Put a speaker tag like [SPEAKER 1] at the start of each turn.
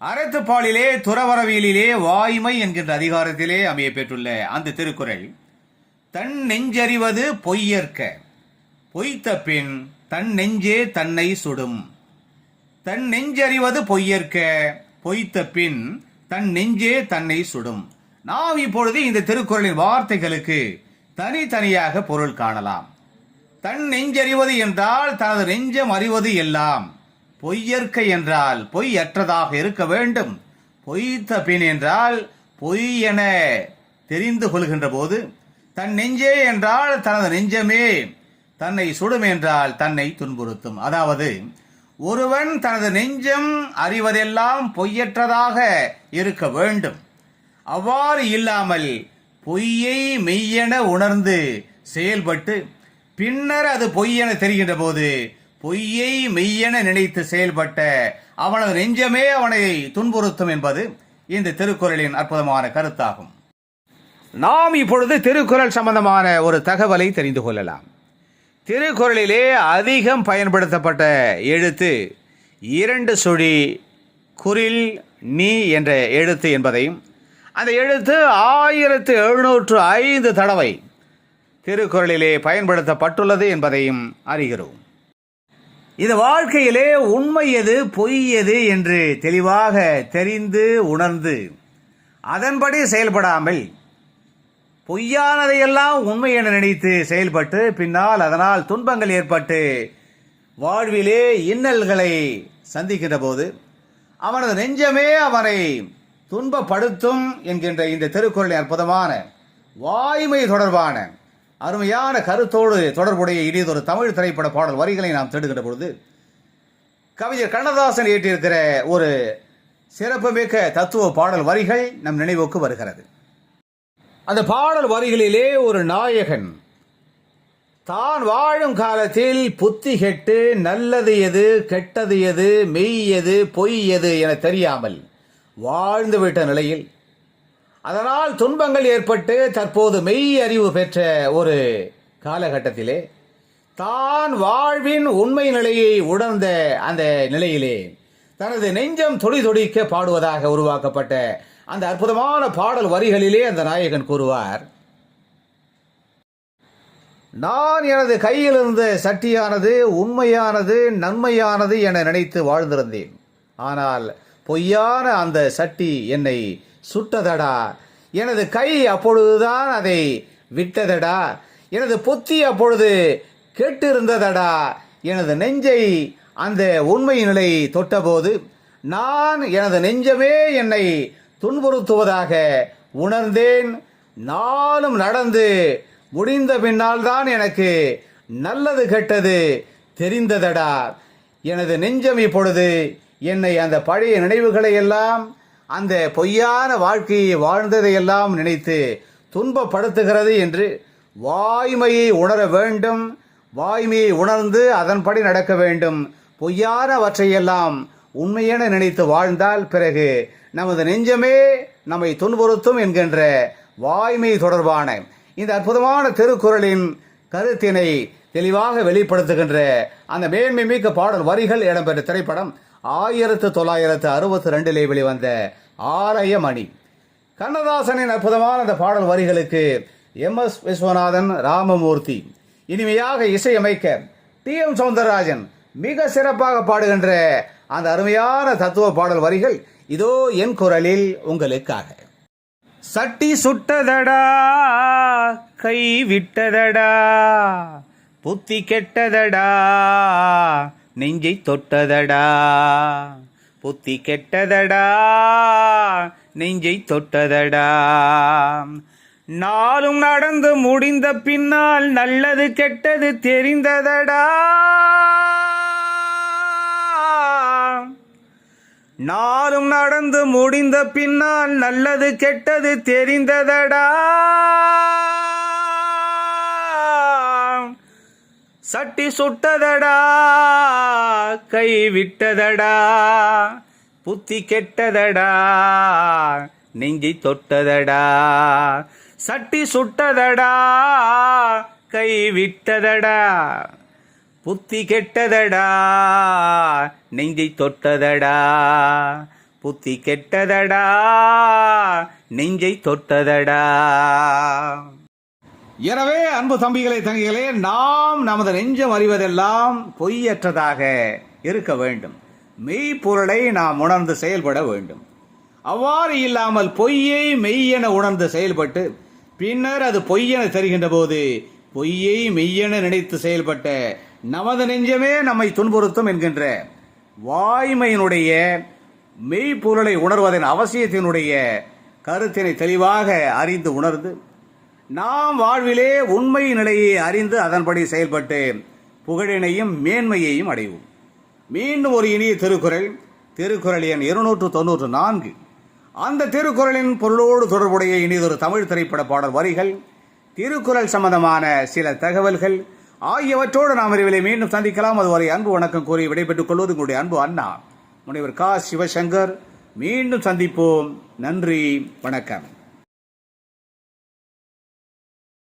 [SPEAKER 1] அறத்துப்பாலிலே துறவரவியலிலே வாய்மை என்கின்ற அதிகாரத்திலே அமைய பெற்றுள்ள அந்த திருக்குறள் தன் நெஞ்சறிவது பொய்யற்க பொய்த்த பின் தன் நெஞ்சே தன்னை சுடும். தன் நெஞ்சறிவது பொய்யற்க பொய்த்த பின் தன் நெஞ்சே தன்னை சுடும். நாம் இப்பொழுது இந்த திருக்குறளின் வார்த்தைகளுக்கு தனித்தனியாக பொருள் காணலாம். தன் நெஞ்சறிவது என்றால் தனது நெஞ்சம் அறிவது எல்லாம் பொய்யற்கை என்றால் பொய் அற்றதாக இருக்க வேண்டும். பொய்த்த பின் என்றால் பொய் என தெரிந்து கொள்கின்ற போது தன் நெஞ்சே என்றால் தனது நெஞ்சமே தன்னை சுடும் என்றால் தன்னை துன்புறுத்தும். அதாவது ஒருவன் தனது நெஞ்சம் அறிவதெல்லாம் பொய்யற்றதாக இருக்க வேண்டும். அவ்வாறு இல்லாமல் பொய்யை மெய்யென உணர்ந்து செயல்பட்டு பின்னர் அது பொய்யென தெரிகின்ற போது பொய்யை மெய்யென நினைத்து செயல்பட்ட அவனது நெஞ்சமே அவனை துன்புறுத்தும் என்பது இந்த திருக்குறளின் அற்புதமான கருத்தாகும். நாம் இப்பொழுது திருக்குறள் சம்பந்தமான ஒரு தகவலை தெரிந்து கொள்ளலாம். திருக்குறளிலே அதிகம் பயன்படுத்தப்பட்ட எழுத்து இரண்டு சுழி குரில் நீ என்ற எழுத்து என்பதையும் அந்த எழுத்து ஆயிரத்து எழுநூற்று ஐந்து தடவை திருக்குறளிலே பயன்படுத்தப்பட்டுள்ளது என்பதையும் அறிகிறோம். இது வாழ்க்கையிலே உண்மை எது பொய் எது என்று தெளிவாக தெரிந்து உணர்ந்து அதன்படி செயல்படாமல் பொய்யானதையெல்லாம் உண்மை என நினைத்து செயல்பட்டு பின்னால் அதனால் துன்பங்கள் ஏற்பட்டு வாழ்விலே இன்னல்களை சந்திக்கின்ற போது அவனது நெஞ்சமே அவனை துன்பப்படுத்தும் என்கின்ற இந்த திருக்குறளின் அற்புதமான வாய்மை தொடர்பான அருமையான கருத்தோடு தொடர்புடைய இனியதொரு தமிழ் திரைப்பட பாடல் வரிகளை நாம் தேடுகின்ற பொழுது கவிஞர் கண்ணதாசன் இயற்றியிருக்கிற ஒரு சிறப்புமிக்க தத்துவ பாடல் வரிகள் நம் நினைவுக்கு வருகிறது. அந்த பாடல் வரிகளிலே ஒரு நாயகன் தான் வாழும் காலத்தில் புத்தி கெட்டு நல்லது எது கெட்டது எது மெய் எது பொய் எது என தெரியாமல் வாழ்ந்துவிட்ட நிலையில் அதனால் துன்பங்கள் ஏற்பட்டு தற்போது மெய் அறிவு பெற்ற ஒரு காலகட்டத்திலே தான் வாழ்வின் உண்மை நிலையை உணர்ந்த அந்த நிலையிலே தனது நெஞ்சம் தொடி தொடிக்க பாடுவதாக உருவாக்கப்பட்ட அந்த அற்புதமான பாடல் வரிகளிலே அந்த நாயகன் கூறுவார் நான் எனது கையில் இருந்த சட்டியானது உண்மையானது நன்மையானது என நினைத்து வாழ்ந்திருந்தேன். ஆனால் பொய்யான அந்த சட்டி என்னை சுட்டதடா. எனது கை அப்பொழுதுதான் அதை விட்டதடா. எனது புத்தி அப்பொழுது கெட்டிருந்ததடா. எனது நெஞ்சை அந்த உண்மை நிலை தொட்டபோது நான் எனது நெஞ்சமே என்னை துன்புறுத்துவதாக உணர்ந்தேன். நானும் நடந்து முடிந்த பின்னால் தான் எனக்கு நல்லது கெட்டது தெரிந்ததடா. எனது நெஞ்சம் இப்பொழுது என்னை அந்த பழைய நினைவுகளை எல்லாம் அந்த பொய்யான வாழ்க்கையை வாழ்ந்ததையெல்லாம் நினைத்து துன்பப்படுத்துகிறது என்று வாய்மையை உணர வேண்டும். வாய்மையை உணர்ந்து அதன்படி நடக்க வேண்டும். பொய்யானவற்றையெல்லாம் உண்மையென நினைத்து வாழ்ந்தால் பிறகு நமது நெஞ்சமே நம்மை துன்புறுத்தும் என்கின்ற வாய்மை தொடர்பான இந்த அற்புதமான திருக்குறளின் கருத்தினை தெளிவாக வெளிப்படுத்துகின்ற அந்த மேன்மை மிக்க பாடல் வரிகள் இடம்பெற்ற திரைப்படம் ஆயிரத்து தொள்ளாயிரத்து அறுபத்தி ரெண்டிலே வெளிவந்த ஆலய மணி கண்ணதாசனின் அற்புதமான அந்த பாடல் வரிகளுக்கு எம் எஸ் விஸ்வநாதன் ராமமூர்த்தி. இனிமையாக இசையமைக்க டி எம் சௌந்தரராஜன் மிக சிறப்பாக பாடுகின்ற அந்த அருமையான தத்துவ பாடல் வரிகள் இதோ என் குரலில் உங்களுக்காக. சட்டி சுட்டதடா கை விட்டதடா புத்தி கெட்டதடா நெஞ்சை தொட்டதடா புத்தி கெட்டதடா நெஞ்சை தொட்டதடா. நாளும் நடந்து முடிந்த பின்னால் நல்லது கெட்டது தெரிந்ததடா. நாளும் நடந்து முடிந்த பின்னால் நல்லது கெட்டது தெரிந்ததடா. சட்டி சுட்டதடா கை விட்டதடா புத்தி கெட்டதடா நெஞ்சி தொட்டதடா. சட்டி சுட்டதடா கை விட்டதடா புத்தி கெட்டதடா நெஞ்சை தொட்டதடா. புத்தி கெட்டதடா நெஞ்சை தொட்டதடா. எனவே அன்பு தம்பிகளே தங்கிகளே நாம் நமது நெஞ்சம் அறிவதெல்லாம் பொய்யற்றதாக இருக்க வேண்டும். மெய்ப்பொருளை நாம் உணர்ந்து செயல்பட வேண்டும். அவ்வாறு இல்லாமல் பொய்யை மெய்யென உணர்ந்து செயல்பட்டு பின்னர் அது பொய்யென தெரிகின்ற போது பொய்யை மெய்யென நினைத்து செயல்பட்ட நமது நெஞ்சமே நம்மை துன்புறுத்தும் என்கின்ற வாய்மையினுடைய மெய்ப்பொருளை உணர்வதன் அவசியத்தினுடைய கருத்தினை தெளிவாக அறிந்து உணர்ந்து நாம் வாழ்விலே உண்மை நிலையை அறிந்து அதன்படி செயல்பட்டு புகழினையும் மேன்மையையும் அடைவோம். மீண்டும் ஒரு இனிய திருக்குறள் திருக்குறள் எண் இருநூற்று தொன்னூற்று நான்கு. அந்த திருக்குறளின் பொருளோடு தொடர்புடைய இனிதொரு தமிழ் திரைப்பட பாடல் வரிகள் திருக்குறள் சம்பந்தமான சில தகவல்கள் ஆகியவற்றோடு நாம் விரைவில் மீண்டும் சந்திக்கலாம். அதுவரை அன்பு வணக்கம் கூறி விடைபெற்றுக் கொள்வது உங்களுடைய அன்பு அண்ணா. முனைவர் கா. சிவசங்கர் மீண்டும் சந்திப்போம். நன்றி வணக்கம்.